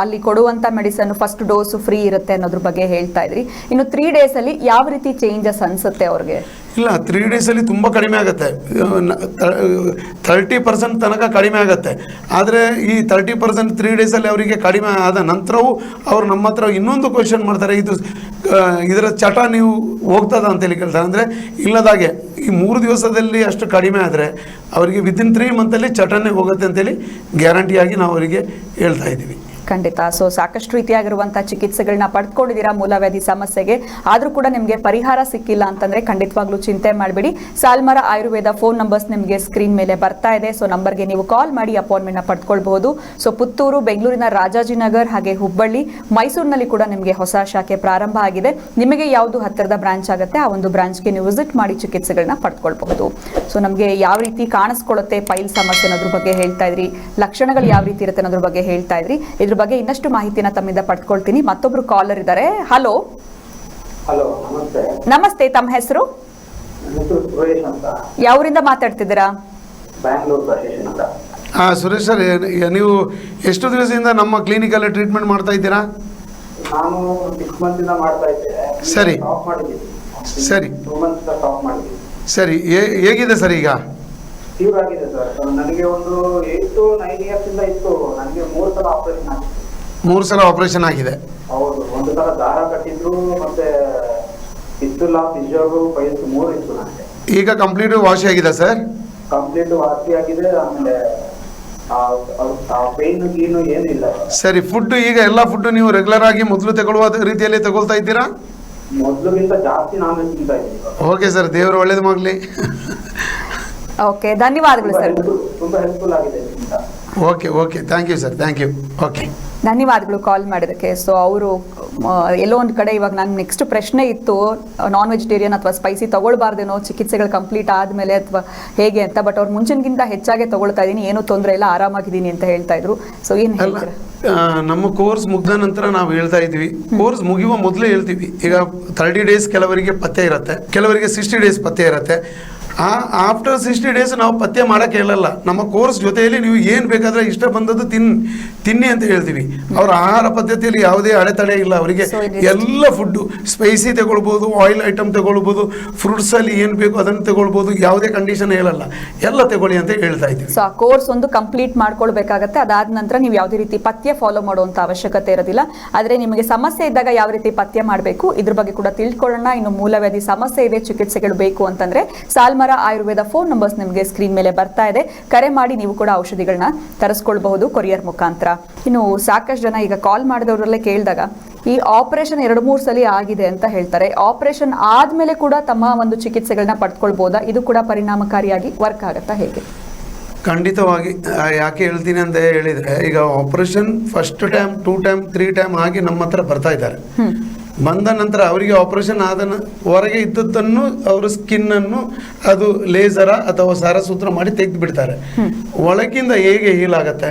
ಅಲ್ಲಿ ಕೊಡುವಂತ medicine first dose free ಇರುತ್ತೆ ಅನ್ನೋದ್ರ ಬಗ್ಗೆ ಹೇಳ್ತಾ ಇದ್ರಿ. ಇನ್ನು ತ್ರೀ ಡೇಸ್ ಅಲ್ಲಿ ಯಾವ ರೀತಿ ಚೇಂಜಸ್ ಅನ್ಸುತ್ತೆ ಅವ್ರಿಗೆ? ಇಲ್ಲ ತ್ರೀ ಡೇಸಲ್ಲಿ ತುಂಬ ಕಡಿಮೆ ಆಗುತ್ತೆ. ತರ್ಟಿ ಪರ್ಸೆಂಟ್ ತನಕ ಕಡಿಮೆ ಆಗುತ್ತೆ. ಆದರೆ ಈ ತರ್ಟಿ ಪರ್ಸೆಂಟ್ ತ್ರೀ ಡೇಸಲ್ಲಿ ಅವರಿಗೆ ಕಡಿಮೆ ಆದ ನಂತರವೂ ಅವ್ರು ನಮ್ಮ ಹತ್ರ ಇನ್ನೊಂದು ಕ್ವಶನ್ ಮಾಡ್ತಾರೆ. ಇದು ಇದರ ಚಟ ನೀವು ಹೋಗ್ತದ ಅಂತೇಳಿ ಕೇಳ್ತಾರೆ. ಅಂದರೆ ಇಲ್ಲದಾಗೆ ಈ ಮೂರು ದಿವಸದಲ್ಲಿ ಅಷ್ಟು ಕಡಿಮೆ ಆದರೆ ಅವರಿಗೆ ವಿತಿನ್ ತ್ರೀ ಮಂತಲ್ಲಿ ಚಟನೇ ಹೋಗುತ್ತೆ ಅಂತೇಳಿ ಗ್ಯಾರಂಟಿಯಾಗಿ ನಾವು ಅವರಿಗೆ ಹೇಳ್ತಾ ಇದ್ದೀವಿ. ಖಂಡಿತ. ಸೊ ಸಾಕಷ್ಟು ರೀತಿಯಾಗಿರುವಂತಹ ಚಿಕಿತ್ಸೆಗಳನ್ನ ಪಡ್ಕೊಂಡಿದ್ದೀರಾ ಮೂಲವ್ಯಾಧಿ ಸಮಸ್ಯೆಗೆ? ಆದ್ರೂ ಕೂಡ ನಿಮಗೆ ಪರಿಹಾರ ಸಿಕ್ಕಿಲ್ಲ ಅಂತಂದ್ರೆ ಖಂಡಿತವಾಗ್ಲೂ ಚಿಂತೆ ಮಾಡಬೇಡಿ. ಸಾಲ್ಮರ ಆಯುರ್ವೇದ ಫೋನ್ ನಂಬರ್ಸ್ ನಿಮಗೆ ಸ್ಕ್ರೀನ್ ಮೇಲೆ ಬರ್ತಾ ಇದೆ. ಸೊ ನಂಬರ್ಗೆ ನೀವು ಕಾಲ್ ಮಾಡಿ ಅಪಾಯಿಂಟ್ಮೆಂಟ್ನ ಪಡ್ಕೊಳ್ಬಹುದು. ಸೊ ಪುತ್ತೂರು, ಬೆಂಗಳೂರಿನ ರಾಜಾಜಿನಗರ್ ಹಾಗೆ ಹುಬ್ಬಳ್ಳಿ, ಮೈಸೂರಿನಲ್ಲಿ ಕೂಡ ನಿಮಗೆ ಹೊಸ ಶಾಖೆ ಪ್ರಾರಂಭ ಆಗಿದೆ. ನಿಮಗೆ ಯಾವುದು ಹತ್ತಿರದ ಬ್ರಾಂಚ್ ಆಗುತ್ತೆ, ಆ ಒಂದು ಬ್ರಾಂಚ್ಗೆ ನೀವು ವಿಸಿಟ್ ಮಾಡಿ ಚಿಕಿತ್ಸೆಗಳನ್ನ ಪಡ್ಕೊಳ್ಬಹುದು. ಸೊ ನಮಗೆ ಯಾವ ರೀತಿ ಕಾಣಿಸ್ಕೊಳ್ಳುತ್ತೆ ಪೈಲ್ ಸಮಸ್ಯೆ ಅನ್ನೋದ್ರ ಬಗ್ಗೆ ಹೇಳ್ತಾ ಇದ್ರಿ, ಲಕ್ಷಣಗಳು ಯಾವ ರೀತಿ ಇರುತ್ತೆ ಅನ್ನೋದ್ರ ಬಗ್ಗೆ ಹೇಳ್ತಾ ಇದ್ರ ಬಗ್ಗೆ ಇನ್ನಷ್ಟು ಮಾಹಿತಿನ ತಮ್ಮಿಂದ ಪಡ್ಕೊಳ್ತೀನಿ. ಮತ್ತೊಬ್ರು ಕಾಲರ್ ಇದ್ದಾರೆ ಹಲೋ ಹಲೋ ನಮಸ್ತೆ. ನಮಸ್ತೆ ತಮ್ಮ ಹೆಸರು? ಯಾವರಿಂದ ಹೆಸರು ಸುರೇಶ್ ಅಂತ. ಯಾವೂರಿಂದ ಮಾತಾಡ್ತಿದ್ದೀರಾ? ಹಾ ಸುರೇಶ್ ಸರ್ ನೀವು ಎಷ್ಟು ದಿವಸದಿಂದ ನಮ್ಮ ಕ್ಲಿನಿಕಲ್ಲಿ ಟ್ರೀಟ್ಮೆಂಟ್ ಮಾಡ್ತಾ ಇದ್ದೀರಾ? ನಾನು ಸಿಕ್ಸ್ ಮಾಡ್ತಾ ಇದ್ದೆ ಸರಿ. ಸ್ಟಾಪ್ ಮಾಡಿದ್ದೀನಿ. ಸರಿ. ಟೂ ಮಂತ್ಸ್ ಸ್ಟಾಪ್ ಮಾಡಿದ್ದೀನಿ. ಸರಿ ಹೇಗಿದೆ ಸರ್ ಈಗ? ತೀವ್ರ ಆಗಿದೆ ಸರ್. ನನಗೆ ಒಂದು ಏಟ್ ಟು ನೈನ್ ಇಯರ್ಸ್ ಇಂದ ಇತ್ತು. ನನಗೆ ಮೂರು ಸಲ ಆಪರೇಷನ್ ಆಗಿತ್ತು ಮೂರು ಸಲ ಆಪರೇಷನ್ ಆಗಿದೆ. ಹೌದು ಒಂದು ಸಲ ದಾರ ಕಟ್ಟಿದ್ರು ಮತ್ತೆ ಇತ್ತುಲ್ಲ ಫಿಸಿಯೋಗು ಪೈಲ್ಸ್ ಮೂರು ಇತ್ತು ನನಗೆ ಈಗ ಕಂಪ್ಲೀಟ್ ವಾಶಿ ಆಗಿದೆ ಸರ್ ಕಂಪ್ಲೀಟ್ ವಾಸಿ ಆಗಿದೆ ಆಮೇಲೆ ಪೇನ್ ಗೀನು ಏನಿಲ್ಲ ಸರಿ ಫುಡ್ ಈಗ ಎಲ್ಲ ಫುಡ್ ನೀವು ರೆಗ್ಯುಲರ್ ಆಗಿ ಮೊದಲು ತಗೊಳ್ಳುವ ರೀತಿಯಲ್ಲಿ ತಗೊಳ್ತಾ ಇದ್ದೀರಾ? ಮೊದ್ಲಿಗಿಂತ ಜಾಸ್ತಿ ನಾನ್ ತಿಂತಾ ಇದ್ದೀನಿ. ಓಕೆ ಸರ್ ದೇವರು ಒಳ್ಳೇದು ಮಾಡಲಿ. ಓಕೆ ಧನ್ಯವಾದಗಳು ಸರ್ ತುಂಬಾ ಹೆಲ್ಪ್ಫುಲ್ ಆಗಿದೆ okay okay thank you sir thank you okay ಧನ್ಯವಾದಗಳು ಕಾಲ್ ಮಾಡಿದ್ದಕ್ಕೆ. ಸೊ ಅವರು ಎಲ್ಲೋ ಒಂದು ಕಡೆ ಇವಾಗ ನಾನು ನೆಕ್ಸ್ಟ್ ಪ್ರಶ್ನೆ ಇತ್ತು ನಾನ್ ವೆಜಿಟೇರಿಯನ್ ಅಥವಾ ಸ್ಪೈಸಿ ತಗೊಳ್ಬಾರ್ದೇನೋ ಚಿಕಿತ್ಸೆಗಳು ಕಂಪ್ಲೀಟ್ ಆದಮೇಲೆ ಅಥವಾ ಹೇಗೆ ಅಂತ ಬಟ್ ಅವ್ರು ಮುಂಚಿನಗಿಂತ ಹೆಚ್ಚಾಗೆ ತಗೊಳ್ತಾ ಇದ್ದೀನಿ ಏನೂ ತೊಂದರೆ ಇಲ್ಲ ಆರಾಮಾಗಿದ್ದೀನಿ ಅಂತ ಹೇಳ್ತಾ ಇದ್ರು. ಸೊ ಏನು ಹೇಳ್ತಾರೆ? ನಮ್ಮ ಕೋರ್ಸ್ ಮುಗಿದ ನಂತರ ನಾವು ಹೇಳ್ತಾ ಇದ್ವಿ ಕೋರ್ಸ್ ಮುಗಿಯುವ ಮೊದಲೇ ಹೇಳ್ತೀವಿ. ಈಗ ತರ್ಟಿ ಡೇಸ್ ಕೆಲವರಿಗೆ ಪತ್ತೆ ಇರುತ್ತೆ. ಕೆಲವರಿಗೆ ಸಿಕ್ಸ್ಟಿ ಡೇಸ್ ಪತ್ತೆ ಇರುತ್ತೆ. ಆ ಆಫ್ಟರ್ ಸಿಕ್ಸ್ಟಿ ಡೇಸ್ ನಾವು ಪಥ್ಯ ಮಾಡೋಕ್ಕೆ ಹೇಳಲ್ಲ. ನಮ್ಮ ಕೋರ್ಸ್ ಜೊತೆಯಲ್ಲಿ ನೀವು ಏನು ಬೇಕಾದರೆ ಇಷ್ಟ ಬಂದದ್ದು ತಿನ್ ತಿನ್ನಿ ಅಂತ ಹೇಳ್ತೀವಿ. ಅವರ ಆಹಾರ ಪದ್ಧತಿಯಲ್ಲಿ ಯಾವುದೇ ಅಡೆತಡೆ ಇಲ್ಲ ಅವರಿಗೆ. ಎಲ್ಲ ಫುಡ್ಡು ಸ್ಪೈಸಿ ತಗೊಳ್ಬೋದು ಆಯಿಲ್ ಐಟಮ್ ತಗೊಳ್ಬೋದು ಫ್ರೂಟ್ಸಲ್ಲಿ ಏನು ಬೇಕು ಅದನ್ನು ತಗೊಳ್ಬೋದು ಯಾವುದೇ ಕಂಡೀಷನ್ ಹೇಳಲ್ಲ. ಎಲ್ಲ ತಗೊಳ್ಳಿ ಅಂತ ಹೇಳ್ತಾ ಇದ್ದೀವಿ. ಸೊ ಆ ಕೋರ್ಸ್ ಒಂದು ಕಂಪ್ಲೀಟ್ ಮಾಡ್ಕೊಳ್ಬೇಕಾಗತ್ತೆ. ಅದಾದ ನಂತರ ನೀವು ಯಾವುದೇ ರೀತಿ ಪಥ್ಯ ಫಾಲೋ ಮಾಡುವಂಥ ಅವಶ್ಯಕತೆ ಇರೋದಿಲ್ಲ. ಆದರೆ ನಿಮಗೆ ಸಮಸ್ಯೆ ಇದ್ದಾಗ ಯಾವ ರೀತಿ ಪಥ್ಯ ಮಾಡಬೇಕು ಇದ್ರ ಬಗ್ಗೆ ಕೂಡ ತಿಳ್ಕೊಳ್ಳೋಣ. ಇನ್ನು ಮೂಲವ್ಯಾಧಿ ಸಮಸ್ಯೆ ಇದೆ ಚಿಕಿತ್ಸೆಗಳು ಬೇಕು ಅಂತಂದ್ರೆ ಸಾಲ್ಮರ ಆಯುರ್ವೇದ ಫೋನ್ ನಂಬರ್ಸ್ ನಿಮಗೆ ಸ್ಕ್ರೀನ್ ಮೇಲೆ ಬರ್ತಾ ಇದೆ. ಕರೆ ಮಾಡಿ ನೀವು ಕೂಡ ಔಷಧಿಗಳನ್ನ ತರಿಸ್ಕೊಳ್ಬಹುದು ಕೊರಿಯರ್ ಮುಖಾಂತರ. ಇನ್ನು ಸಾಕಷ್ಟು ಜನ ಈಗ ಕಾಲ್ ಮಾಡಿದವರಲ್ಲೇ ಕೇಳಿದಾಗ ಈ ಆಪರೇಷನ್ ಎರಡು ಮೂರು ಸಲ ಆಗಿದೆ ಅಂತ ಹೇಳ್ತಾರೆ. ಆಪರೇಷನ್ ಆದ್ಮೇಲೆ ಕೂಡ ತಮ್ಮ ಒಂದು ಚಿಕಿತ್ಸೆಗಳನ್ನ ಪಡ್ಕೊಳ್ಬಹುದಾ ಇದು ಕೂಡ ಪರಿಣಾಮಕಾರಿಯಾಗಿ ವರ್ಕ್ ಆಗುತ್ತಾ ಹೇಗೆ? ಖಂಡಿತವಾಗಿ. ಯಾಕೆ ಹೇಳ್ತೀನಿ ಅಂತ ಹೇಳಿದ್ರೆ ಈಗ operation first time two time three time ಆಗಿ ನಮ್ಮ ಹತ್ರ ಬರ್ತಾ ಇದ್ದಾರೆ. ಬಂದ ನಂತರ ಅವರಿಗೆ ಆಪರೇಷನ್ ಆದ ಹೊರಗೆ ಇದ್ದದ್ದನ್ನು ಅವರು ಸ್ಕಿನ್ನನ್ನು ಅದು ಲೇಸರ ಅಥವಾ ಸಾರಸೂತ್ರ ಮಾಡಿ ತೆಗೆದು ಬಿಡ್ತಾರೆ ಒಳಗಿಂದ ಹೇಗೆ ಹೀಲ್ ಆಗುತ್ತೆ?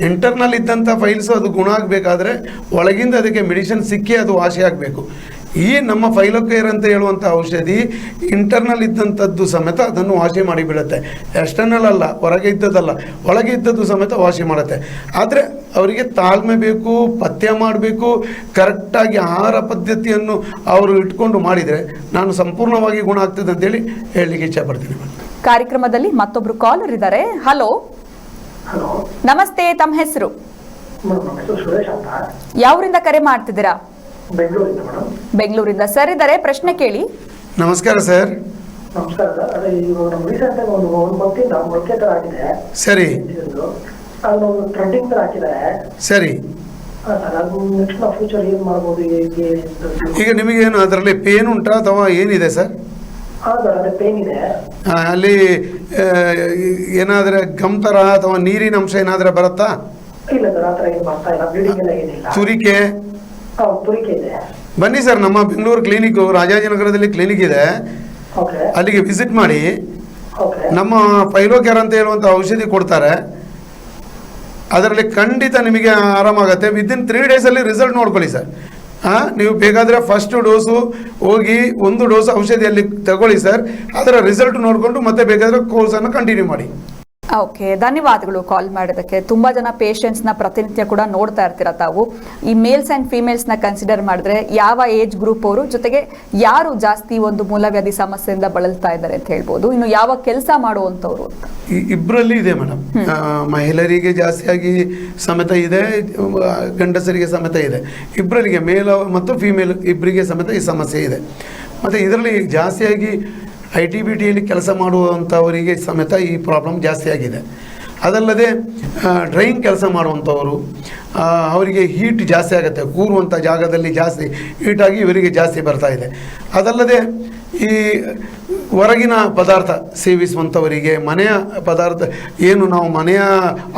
ಇಂಟರ್ನಲ್ ಇದ್ದಂಥ ಫೈಲ್ಸ್ ಅದು ಗುಣ ಆಗಬೇಕಾದ್ರೆ ಒಳಗಿಂದ ಅದಕ್ಕೆ ಮೆಡಿಸಿನ್ ಸಿಕ್ಕಿ ಅದು ವಾಸಿ ಆಗಬೇಕು. ಈ ನಮ್ಮ ಫೈಲೋಕೇರ್ ಅಂತ ಹೇಳುವಂಥ ಔಷಧಿ ಇಂಟರ್ನಲ್ ಇದ್ದಂಥದ್ದು ಸಮೇತ ಅದನ್ನು ವಾಸಿ ಮಾಡಿಬಿಡುತ್ತೆ ಎಕ್ಸ್ಟರ್ನಲ್ ಅಲ್ಲ ಹೊರಗೆ ಇದ್ದದಲ್ಲ ಒಳಗೆ ಇದ್ದದ್ದು ಸಮೇತ ವಾಸಿ ಮಾಡುತ್ತೆ. ಆದರೆ ಅವರಿಗೆ ತಾಳ್ಮೆ ಬೇಕು ಪಥ್ಯ ಮಾಡಬೇಕು ಕರೆಕ್ಟಾಗಿ ಆಹಾರ ಪದ್ಧತಿಯನ್ನು ಅವರು ಇಟ್ಕೊಂಡು ಮಾಡಿದರೆ ನಾನು ಸಂಪೂರ್ಣವಾಗಿ ಗುಣ ಆಗ್ತದೆ ಅಂತೇಳಿ ಹೇಳಲಿಕ್ಕೆ ಇಚ್ಛೆಪಡ್ತೀನಿ ಕಾರ್ಯಕ್ರಮದಲ್ಲಿ ಮತ್ತೊಬ್ರು ಕಾಲರ್ ಇದ್ದಾರೆ. ಹಲೋ ನಮಸ್ತೆ ತಮ್ಮ ಹೆಸರು? ಯಾವರಿಂದ ಕರೆ ಮಾಡ್ತಿದ್ದೀರಾ? ಬೆಂಗಳೂರಿಂದ ಮೇಡಮ್. ಬೆಂಗಳೂರಿಂದ. ಸರ್ ಇದ್ದಾರೆ ಪ್ರಶ್ನೆ ಕೇಳಿ. ನಮಸ್ಕಾರ ಸರ್. ನಮಸ್ಕಾರ ಸರ್. ಅದೇ ಇವಾಗ ನಮ್ಮ ರೀಸೆಂಟ್ ಆಗಿ ಒಂದು ಒಂದು ಮಂತಿಂದ ಮೊಳಕೆ ತರ ಆಗಿದೆ. ಸರಿ. ಈಗ ಅದನ್ನ ಒಂದು ಟ್ರೆಂಡಿಂಗ್ ತರ ಹಾಕಿದ್ದಾರೆ. ಸರಿ. ಅದು ನೆಕ್ಸ್ಟ್ ಫ್ಯೂಚರ್ ಏನ್ ಮಾಡ್ಬೋದು ಹೇಗೆ ಅಂತ ಈಗ ನಿಮಗೇನು ಅದರಲ್ಲಿ ಪೇನ್ ಉಂಟಾ ಅಥವಾ ಏನಿದೆ ಸರ್? ಹಾ ಸರ್ ಪೇನ್ ಇದೆ. ಆ, ಅಲ್ಲಿ ಏನಾದ್ರೆ ಗಮ್ ಥರ ಅಥವಾ ನೀರಿನ ಅಂಶ ಏನಾದ್ರೆ ಬರುತ್ತಾ? ಇಲ್ಲ ಸರ್ ಆ ಥರ ಏನು ಬರ್ತಾ ಇಲ್ಲ. ಬ್ಲೀಡಿಂಗ್ ಏನಿಲ್ಲ. ತುರಿಕೆ? ಬನ್ನಿ ಸರ್ ನಮ್ಮ ಬೆಂಗಳೂರು ಕ್ಲಿನಿಕ್ ರಾಜಾಜಿನಗರದಲ್ಲಿ ಕ್ಲಿನಿಕ್ ಇದೆ. ಅಲ್ಲಿಗೆ ವಿಸಿಟ್ ಮಾಡಿ. ನಮ್ಮ ಫೈಲೋಕ್ಯಾರ್ ಅಂತ ಹೇಳುವಂತ ಔಷಧಿ ಕೊಡ್ತಾರೆ. ಅದರಲ್ಲಿ ಖಂಡಿತ ನಿಮಗೆ ಆರಾಮಾಗುತ್ತೆ. ಇನ್ ತ್ರೀ ಡೇಸಲ್ಲಿ ರಿಸಲ್ಟ್ ನೋಡ್ಕೊಳ್ಳಿ ಸರ್. ಹಾಂ ನೀವು ಬೇಕಾದರೆ ಫಸ್ಟ್ ಡೋಸು ಹೋಗಿ ಒಂದು ಡೋಸ್ ಔಷಧಿಯಲ್ಲಿ ತಗೊಳ್ಳಿ ಸರ್. ಅದರ ರಿಸಲ್ಟ್ ನೋಡಿಕೊಂಡು ಮತ್ತೆ ಬೇಕಾದರೆ ಕೋರ್ಸನ್ನು ಕಂಟಿನ್ಯೂ ಮಾಡಿ. ಓಕೆ ಧನ್ಯವಾದಗಳು ಕಾಲ್ ಮಾಡೋದಕ್ಕೆ ತುಂಬಾ ಜನ ಪೇಷಂಟ್ಸ್ನ ನ ಪ್ರತಿನಿತ್ಯ ಕೂಡ ನೋಡ್ತಾ ಇರ್ತೀರ ತಾವು. ಈ ಮೇಲ್ಸ್ ಅಂಡ್ ಫಿಮೇಲ್ಸ್ನ ಕನ್ಸಿಡರ್ ಮಾಡಿದ್ರೆ ಯಾವ ಏಜ್ ಗ್ರೂಪ್ ಅವರು ಜೊತೆಗೆ ಯಾರು ಜಾಸ್ತಿ ಒಂದು ಮೂಲವ್ಯಾಧಿ ಸಮಸ್ಯೆಯಿಂದ ಬಳಲ್ತಾ ಇದ್ದಾರೆ ಅಂತ ಹೇಳ್ಬೋದು. ಇನ್ನು ಯಾವ ಕೆಲಸ ಅಂತ? ಈ ಇಬ್ಬರಲ್ಲಿ ಇದೆ ಮೇಡಮ್. ಮಹಿಳೆಯರಿಗೆ ಜಾಸ್ತಿಯಾಗಿ ಸಮೇತ ಇದೆ ಗಂಡಸರಿಗೆ ಸಮೇತ ಇದೆ. ಇಬ್ಬರಲ್ಲಿಗೆ ಮೇಲ್ ಮತ್ತು ಫಿಮೇಲ್ ಇಬ್ಬರಿಗೆ ಸಮೇತ ಈ ಸಮಸ್ಯೆ ಇದೆ. ಮತ್ತು ಇದರಲ್ಲಿ ಜಾಸ್ತಿಯಾಗಿ ಐ ಟಿ ಬಿ ಟಿಯಲ್ಲಿ ಕೆಲಸ ಮಾಡುವಂಥವರಿಗೆ ಸಮೇತ ಈ ಪ್ರಾಬ್ಲಮ್ ಜಾಸ್ತಿ ಆಗಿದೆ. ಅದಲ್ಲದೆ ಡ್ರೈಯಿಂಗ್ ಕೆಲಸ ಮಾಡುವಂಥವರು ಅವರಿಗೆ ಹೀಟ್ ಜಾಸ್ತಿ ಆಗುತ್ತೆ, ಕೂರುವಂಥ ಜಾಗದಲ್ಲಿ ಜಾಸ್ತಿ, ಹೀಟಾಗಿ ಇವರಿಗೆ ಜಾಸ್ತಿ ಬರ್ತಾ ಇದೆ. ಅದಲ್ಲದೆ, ಈ ಹೊರಗಿನ ಪದಾರ್ಥ ಸೇವಿಸುವಂಥವರಿಗೆ ಮನೆಯ ಪದಾರ್ಥ ಏನು ನಾವು ಮನೆಯ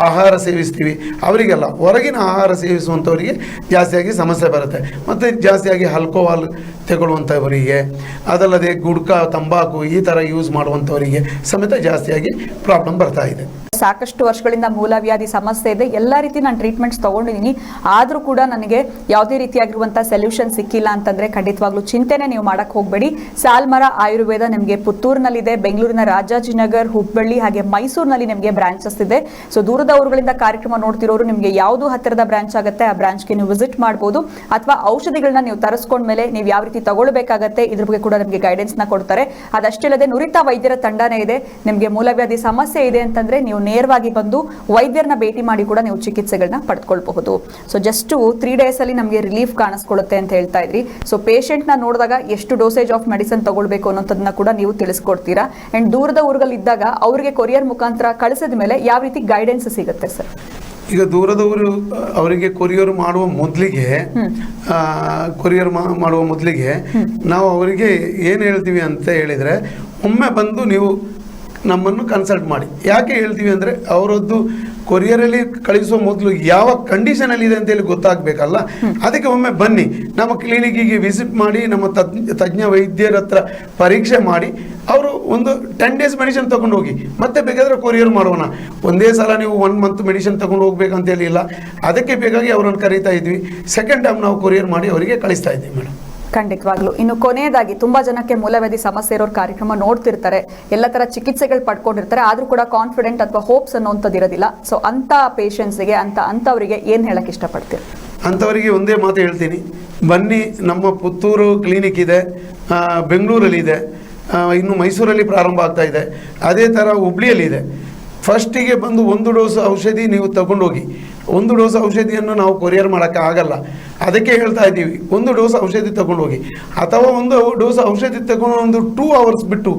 ಆಹಾರ ಸೇವಿಸ್ತೀವಿ, ಅವರಿಗೆಲ್ಲ ಹೊರಗಿನ ಆಹಾರ ಸೇವಿಸುವಂಥವರಿಗೆ ಜಾಸ್ತಿಯಾಗಿ ಸಮಸ್ಯೆ ಬರುತ್ತೆ. ಮತ್ತು ಜಾಸ್ತಿಯಾಗಿ ಹಲ್ಕೋವಾಲ್ ತಗೊಳ್ಳುವಂಥವರಿಗೆ, ಅದಲ್ಲದೆ ಗುಡ್ಕ, ತಂಬಾಕು ಈ ಥರ ಯೂಸ್ ಮಾಡುವಂಥವರಿಗೆ ಸಮೇತ ಜಾಸ್ತಿಯಾಗಿ ಪ್ರಾಬ್ಲಮ್ ಬರ್ತಾ ಇದೆ. ಸಾಕಷ್ಟು ವರ್ಷಗಳಿಂದ ಮೂಲವ್ಯಾಧಿ ಸಮಸ್ಯೆ ಇದೆ. ಎಲ್ಲ ರೀತಿ ನಾನು ಟ್ರೀಟ್ಮೆಂಟ್ಸ್ ತಗೊಂಡಿದ್ದೀನಿ ಆದರೂ ಕೂಡ ನನಗೆ ಯಾವುದೇ ರೀತಿಯಾಗಿರುವಂಥ ಸೊಲ್ಯೂಷನ್ ಸಿಕ್ಕಿಲ್ಲ ಅಂತಂದರೆ ಖಂಡಿತವಾಗ್ಲೂ ಚಿಂತೆನೆ ನೀವು ಮಾಡೋಕ್ಕೆ ಹೋಗಬೇಡಿ. ಸಾಲ್ಮರ ಆಯುರ್ವೇದ ನಿಮಗೆ ಪುತ್ತೂರಿನಲ್ಲಿದೆ, ಬೆಂಗಳೂರಿನ ರಾಜಾಜಿನಗರ್, ಹುಬ್ಬಳ್ಳಿ ಹಾಗೆ ಮೈಸೂರಿನಲ್ಲಿ ನಿಮಗೆ ಬ್ರಾಂಚಸ್ ಇದೆ. ಸೊ ದೂರದ ಊರುಗಳಿಂದ ಕಾರ್ಯಕ್ರಮ ನೋಡ್ತಿರೋರು ನಿಮಗೆ ಯಾವುದು ಹತ್ತಿರದ ಬ್ರಾಂಚ್ ಆಗುತ್ತೆ, ಆ ಬ್ರಾಂಚ್ಗೆ ನೀವು ವಿಸಿಟ್ ಮಾಡ್ಬೋದು. ಅಥವಾ ಔಷಧಿಗಳನ್ನ ನೀವು ತರಿಸ್ಕೊಂಡ್ಮೇಲೆ ನೀವು ಯಾವ ರೀತಿ ತಗೊಳ್ಬೇಕಾಗತ್ತೆ, ಇದ್ರ ಬಗ್ಗೆ ಕೂಡ ನಿಮಗೆ ಗೈಡೆನ್ಸ್ನ ಕೊಡ್ತಾರೆ. ಅದಷ್ಟೇ ಅಲ್ಲದೆ ನುರಿತ ವೈದ್ಯರ ತಂಡನೇ ಇದೆ. ನಿಮಗೆ ಮೂಲವ್ಯಾಧಿ ಸಮಸ್ಯೆ ಇದೆ ಅಂತಂದ್ರೆ ನೀವು ನೇರವಾಗಿ ಬಂದು ವೈದ್ಯರನ್ನ ಭೇಟಿ ಮಾಡಿ ಕೂಡ ನೀವು ಚಿಕಿತ್ಸೆಗಳನ್ನ ಪಡ್ಕೊಳ್ಬಹುದು. ಸೊ ಜಸ್ಟ್ ತ್ರೀ ಡೇಸ್ ಅಲ್ಲಿ ನಮಗೆ ರಿಲೀಫ್ ಕಾಣಿಸ್ಕೊಳ್ಳುತ್ತೆ ಅಂತ ಹೇಳ್ತಾ ಇದ್ರಿ. ಸೊ ಪೇಷೆಂಟ್ನ ನೋಡಿದಾಗ ಎಷ್ಟು ಡೋಸೇಜ್ ಆಫ್ ಮೆಡಿಸಿನ್ ತಗೊಳ್ಬೇಕು ಅನ್ನೋದನ್ನ ಕೂಡ ನೀವು ತಿಳಿಸ್ಕೊಡ್ತೀರಾ? ಅಂಡ್ ದೂರದ ಊರುಗಳಲ್ಲಿ ಇದ್ದಾಗ ಅವರಿಗೆ ಕೊರಿಯರ್ ಮುಖಾಂತರ ಕಳಿಸಿದ ಮೇಲೆ ಯಾವ ರೀತಿ ಗೈಡೆನ್ಸ್ ಸಿಗುತ್ತೆ ಸರ್? ಈಗ ದೂರದವರು ಅವರಿಗೆ ಕೊರಿಯರ್ ಮಾಡುವ ಮೊದಲಿಗೆ ಕೊರಿಯರ್ ಮಾಡುವ ಮೊದಲಿಗೆ ನಾವು ಅವರಿಗೆ ಏನು ಹೇಳ್ತೀವಿ ಅಂತ ಹೇಳಿದರೆ ಒಮ್ಮೆ ಬಂದು ನೀವು ನಮ್ಮನ್ನು ಕನ್ಸಲ್ಟ್ ಮಾಡಿ. ಯಾಕೆ ಹೇಳ್ತೀವಿ ಅಂದರೆ ಅವರದ್ದು ಕೊರಿಯರಲ್ಲಿ ಕಳಿಸುವ ಮೊದಲು ಯಾವ ಕಂಡೀಷನಲ್ಲಿ ಇದೆ ಅಂತೇಳಿ ಗೊತ್ತಾಗಬೇಕಲ್ಲ? ಅದಕ್ಕೆ ಒಮ್ಮೆ ಬನ್ನಿ. ನಮ್ಮ ಕ್ಲಿನಿಕ್ಕಿಗೆ ವಿಸಿಟ್ ಮಾಡಿ ನಮ್ಮ ತಜ್ಞ ತಜ್ಞ ವೈದ್ಯರ ಹತ್ರ ಪರೀಕ್ಷೆ ಮಾಡಿ ಅವರು ಒಂದು ಟೆನ್ ಡೇಸ್ ಮೆಡಿಸಿನ್ ತಗೊಂಡು ಹೋಗಿ. ಮತ್ತೆ ಬೇಕಾದರೆ ಕೊರಿಯರ್ ಮಾಡೋಣ. ಒಂದೇ ಸಲ ನೀವು ಒನ್ ಮಂತ್ ಮೆಡಿಸಿನ್ ತಗೊಂಡು ಹೋಗ್ಬೇಕಂತ ಹೇಳಿಲ್ಲ ಅದಕ್ಕೆ ಬೇಕಾಗಿ ಅವರನ್ನು ಕರೀತಾ ಇದ್ವಿ. ಸೆಕೆಂಡ್ ಟೈಮ್ ನಾವು ಕೊರಿಯರ್ ಮಾಡಿ ಅವರಿಗೆ ಕಳಿಸ್ತಾ ಇದ್ವಿ ಮೇಡಮ್ ಖಂಡಿತವಾಗ್ಲು. ಇನ್ನು ಕೊನೆಯದಾಗಿ ತುಂಬಾ ಜನಕ್ಕೆ ಮೂಲವ್ಯಾಧಿ ಸಮಸ್ಯೆ ಇರೋರು ಕಾರ್ಯಕ್ರಮ ನೋಡ್ತಿರ್ತಾರೆ. ಎಲ್ಲ ತರ ಚಿಕಿತ್ಸೆಗಳು ಪಡ್ಕೊಂಡಿರ್ತಾರೆ. ಆದ್ರೂ ಕೂಡ ಕಾನ್ಫಿಡೆಂಟ್ ಅಥವಾ ಹೋಪ್ಸ್ ಅನ್ನೋಂಥದ್ದು ಇರೋದಿಲ್ಲ. ಸೊ ಅಂತ ಪೇಷಂಟ್ಸ್ಗೆ ಅಂತ ಅಂತವರಿಗೆ ಏನ್ ಹೇಳಕ್ ಇಷ್ಟಪಡ್ತೀರಿ? ಅಂಥವರಿಗೆ ಒಂದೇ ಮಾತು ಹೇಳ್ತೀನಿ. ಬನ್ನಿ, ನಮ್ಮ ಪುತ್ತೂರು ಕ್ಲಿನಿಕ್ ಇದೆ. ಬೆಂಗಳೂರಲ್ಲಿ ಇದೆ ಇನ್ನು ಮೈಸೂರಲ್ಲಿ ಪ್ರಾರಂಭ ಆಗ್ತಾ ಇದೆ. ಅದೇ ಥರ ಹುಬ್ಳಿಯಲ್ಲಿ ಇದೆ ಫಸ್ಟಿಗೆ ಬಂದು ಒಂದು ಡೋಸ್ ಔಷಧಿ ನೀವು ತಗೊಂಡೋಗಿ, ಒಂದು ಡೋಸ್ ಔಷಧಿಯನ್ನು ನಾವು ಕೊರಿಯರ್ ಮಾಡೋಕ್ಕೆ ಆಗಲ್ಲ. ಅದಕ್ಕೆ ಹೇಳ್ತಾ ಇದ್ದೀವಿ, ಒಂದು ಡೋಸ್ ಔಷಧಿ ತಗೊಂಡೋಗಿ. ಅಥವಾ ಒಂದು ಡೋಸ್ ಔಷಧಿ ತಗೊಂಡು ಒಂದು ಟೂ ಅವರ್ಸ್ ಬಿಟ್ಟು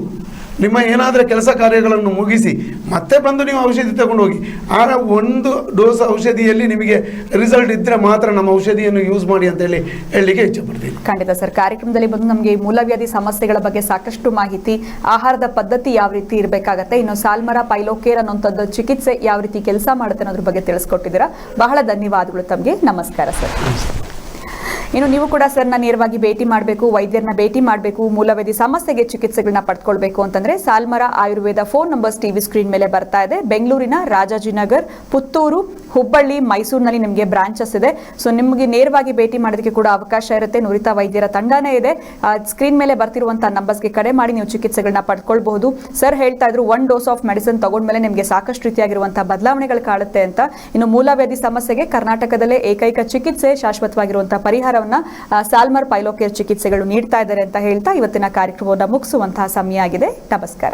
ನಿಮ್ಮ ಏನಾದರೂ ಕೆಲಸ ಕಾರ್ಯಗಳನ್ನು ಮುಗಿಸಿ ಮತ್ತೆ ಬಂದು ನೀವು ಔಷಧಿ ತಗೊಂಡು ಹೋಗಿ ಆರ ಒಂದು ಡೋಸ್ ಔಷಧಿಯಲ್ಲಿ ನಿಮಗೆ ರಿಸಲ್ಟ್ ಇದ್ದರೆ ಮಾತ್ರ ನಮ್ಮ ಔಷಧಿಯನ್ನು ಯೂಸ್ ಮಾಡಿ ಅಂತ ಹೇಳಿ ಹೇಳಲಿಕ್ಕೆ ಇಚ್ಛೆಪಡ್ತೀನಿ ಖಂಡಿತ ಸರ್. ಕಾರ್ಯಕ್ರಮದಲ್ಲಿ ಬಂದು ನಮಗೆ ಮೂಲವ್ಯಾಧಿ ಸಮಸ್ಯೆಗಳ ಬಗ್ಗೆ ಸಾಕಷ್ಟು ಮಾಹಿತಿ ಆಹಾರದ ಪದ್ಧತಿ ಯಾವ ರೀತಿ ಇರಬೇಕಾಗತ್ತೆ ಇನ್ನು ಸಾಲ್ಮರ ಪೈಲೋಕೇರ್ ಅನ್ನೋಂಥದ್ದು ಚಿಕಿತ್ಸೆ ಯಾವ ರೀತಿ ಕೆಲಸ ಮಾಡುತ್ತೆ ಅನ್ನೋದ್ರ ಬಗ್ಗೆ ತಿಳಿಸ್ಕೊಟ್ಟಿದ್ದೀರಾ. ಬಹಳ ಧನ್ಯವಾದಗಳು ತಮಗೆ. ನಮಸ್ಕಾರ ಸರ್. ಇನ್ನು ನೀವು ಕೂಡ ಸರ್ನ ನೇರವಾಗಿ ಭೇಟಿ ಮಾಡಬೇಕು, ವೈದ್ಯರನ್ನ ಭೇಟಿ ಮಾಡಬೇಕು, ಮೂಲವ್ಯಾಧಿ ಸಮಸ್ಯೆಗೆ ಚಿಕಿತ್ಸೆಗಳನ್ನ ಪಡ್ಕೊಳ್ಬೇಕು ಅಂತಂದ್ರೆ Salmara Ayurveda phone numbers TV screen ಮೇಲೆ ಬರ್ತಾ ಇದೆ. ಬೆಂಗಳೂರಿನ ರಾಜಾಜಿನಗರ್, ಪುತ್ತೂರು, ಹುಬ್ಬಳ್ಳಿ, ಮೈಸೂರಿನಲ್ಲಿ ನಿಮಗೆ ಬ್ರಾಂಚಸ್ ಇದೆ. ಸೊ, ನಿಮಗೆ ನೇರವಾಗಿ ಭೇಟಿ ಮಾಡೋದಕ್ಕೆ ಕೂಡ ಅವಕಾಶ ಇರುತ್ತೆ. ನುರಿತ ವೈದ್ಯರ ತಂಡನೇ ಇದೆ. ಸ್ಕ್ರೀನ್ ಮೇಲೆ ಬರ್ತಿರುವಂತಹ ನಂಬರ್ಸ್ಗೆ ಕರೆ ಮಾಡಿ ನೀವು ಚಿಕಿತ್ಸೆಗಳನ್ನ ಪಡ್ಕೊಳ್ಬಹುದು. ಸರ್ ಹೇಳ್ತಾ ಇದ್ರು, ಒನ್ ಡೋಸ್ ಆಫ್ ಮೆಡಿಸಿನ್ ತಗೊಂಡ್ಮೇಲೆ ನಿಮಗೆ ಸಾಕಷ್ಟು ರೀತಿಯಾಗಿರುವಂತಹ ಬದಲಾವಣೆಗಳು ಕಾಡುತ್ತೆ ಅಂತ. ಇನ್ನು ಮೂಲವ್ಯಾಧಿ ಸಮಸ್ಯೆಗೆ ಕರ್ನಾಟಕದಲ್ಲೇ ಏಕೈಕ ಚಿಕಿತ್ಸೆ ಶಾಶ್ವತವಾಗಿರುವಂತಹ ಪರಿಹಾರವನ್ನ ಸಾಲ್ಮರ್ ಪೈಲೋಕೇರ್ ಚಿಕಿತ್ಸೆಗಳು ನೀಡ್ತಾ ಇದ್ದಾರೆ ಅಂತ ಹೇಳ್ತಾ ಇವತ್ತಿನ ಕಾರ್ಯಕ್ರಮವನ್ನು ಮುಗಿಸುವಂತಹ ಸಮಯ ಆಗಿದೆ. ನಮಸ್ಕಾರ.